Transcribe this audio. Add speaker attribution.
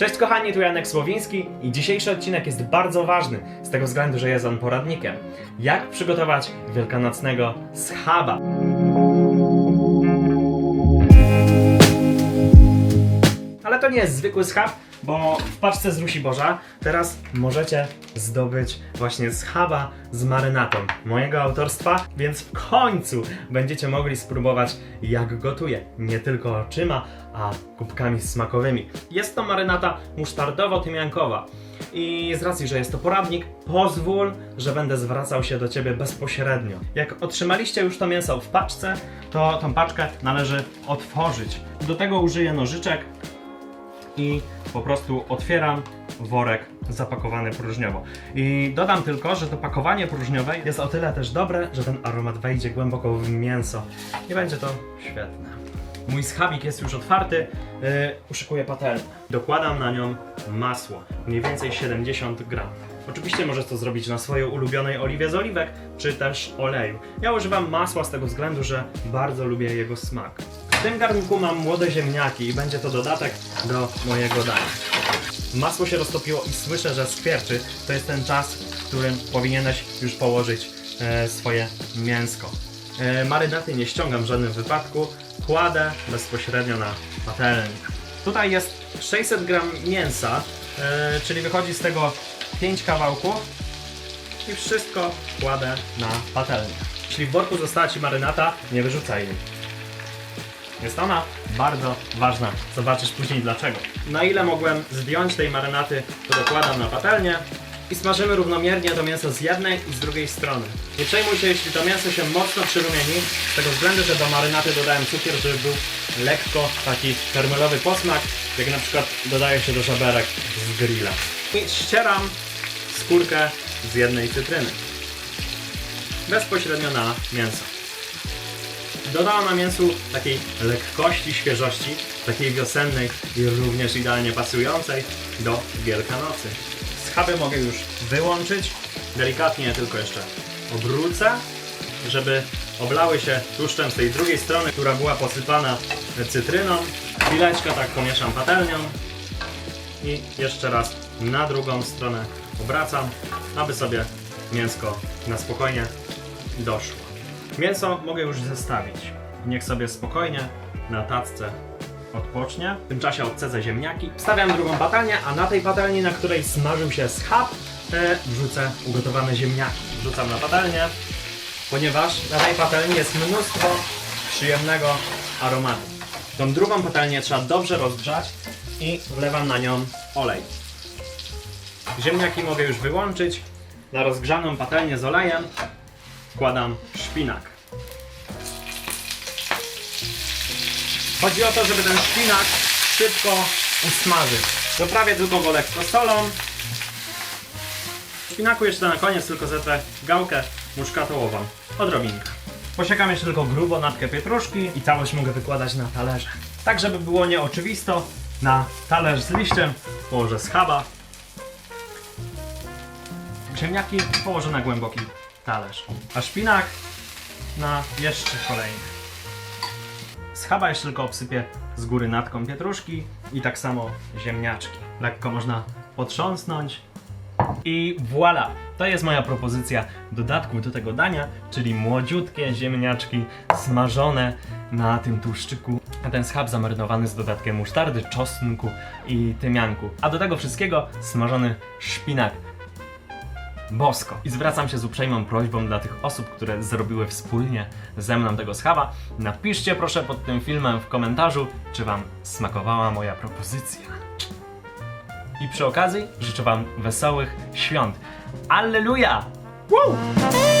Speaker 1: Cześć kochani, tu Janek Słowiński i dzisiejszy odcinek jest bardzo ważny z tego względu, że jest on poradnikiem. Jak przygotować wielkanocnego schaba? Ale to nie jest zwykły schab, bo w paczce z Rusi Boża teraz możecie zdobyć właśnie schaba z marynatą mojego autorstwa, więc w końcu będziecie mogli spróbować jak gotuję, nie tylko oczyma, a kubkami smakowymi. Jest to marynata musztardowo-tymiankowa. I z racji, że jest to poradnik, pozwól, że będę zwracał się do Ciebie bezpośrednio. Jak otrzymaliście już to mięso w paczce, to tą paczkę należy otworzyć. Do tego użyję nożyczek, i po prostu otwieram worek zapakowany próżniowo. I dodam tylko, że to pakowanie próżniowe jest o tyle też dobre, że ten aromat wejdzie głęboko w mięso i będzie to świetne. Mój schabik jest już otwarty, yy, uszykuję patelnię. Dokładam na nią masło, mniej więcej 70 gram. Oczywiście możesz to zrobić na swojej ulubionej oliwie z oliwek, czy też oleju. Ja używam masła z tego względu, że bardzo lubię jego smak. W tym garnku mam młode ziemniaki i będzie to dodatek do mojego dania. Masło się roztopiło i słyszę, że skwierczy. To jest ten czas, w którym powinieneś już położyć e, swoje mięsko. E, marynaty nie ściągam w żadnym wypadku, kładę bezpośrednio na patelnię. Tutaj jest 600 gram mięsa, e, czyli wychodzi z tego 5 kawałków i wszystko kładę na patelnię. Jeśli w worku została Ci marynata, nie wyrzucaj jej. Jest ona bardzo ważna. Zobaczysz później dlaczego. Na ile mogłem zdjąć tej marynaty, to dokładam na patelnię i smażymy równomiernie to mięso z jednej i z drugiej strony. Nie przejmuj się, jeśli to mięso się mocno przyrumieni, z tego względu, że do marynaty dodałem cukier, żeby był lekko taki karmelowy posmak, jak na przykład dodaje się do żaberek z grilla. I ścieram skórkę z jednej cytryny. Bezpośrednio na mięso. Dodała na mięsu takiej lekkości, świeżości, takiej wiosennej i również idealnie pasującej do Wielkanocy. Schaby mogę już wyłączyć, delikatnie tylko jeszcze obrócę, żeby oblały się tłuszczem z tej drugiej strony, która była posypana cytryną. Chwileczkę tak pomieszam patelnią i jeszcze raz na drugą stronę obracam, aby sobie mięsko na spokojnie doszło. Mięso mogę już zestawić. Niech sobie spokojnie na tacce odpocznie. W tym czasie odcedzę ziemniaki. Wstawiam drugą patelnię, a na tej patelni, na której smażył się schab, e, wrzucę ugotowane ziemniaki. Wrzucam na patelnię, ponieważ na tej patelni jest mnóstwo przyjemnego aromatu. Tą drugą patelnię trzeba dobrze rozgrzać i wlewam na nią olej. Ziemniaki mogę już wyłączyć. Na rozgrzaną patelnię z olejem wkładam szpinak. Chodzi o to, żeby ten szpinak szybko usmażyć. Doprawię tylko go lekko solą. Szpinaku jeszcze na koniec tylko zetrę gałkę muszkatołową. Odrobinkę. Posiekam jeszcze tylko grubo natkę pietruszki i całość mogę wykładać na talerze. Tak, żeby było nieoczywisto, na talerz z liściem położę schaba. Ziemniaki położę na głęboki talerz. A szpinak na jeszcze kolejny. Schaba jeszcze tylko obsypię z góry natką pietruszki i tak samo ziemniaczki. Lekko można potrząsnąć i voila! To jest moja propozycja dodatku do tego dania, czyli młodziutkie ziemniaczki smażone na tym tłuszczyku. A ten schab zamarynowany z dodatkiem musztardy, czosnku i tymianku. A do tego wszystkiego smażony szpinak bosko. I zwracam się z uprzejmą prośbą dla tych osób, które zrobiły wspólnie ze mną tego schawa. Napiszcie proszę pod tym filmem w komentarzu, czy Wam smakowała moja propozycja. I przy okazji życzę Wam wesołych świąt. Alleluja! Woo!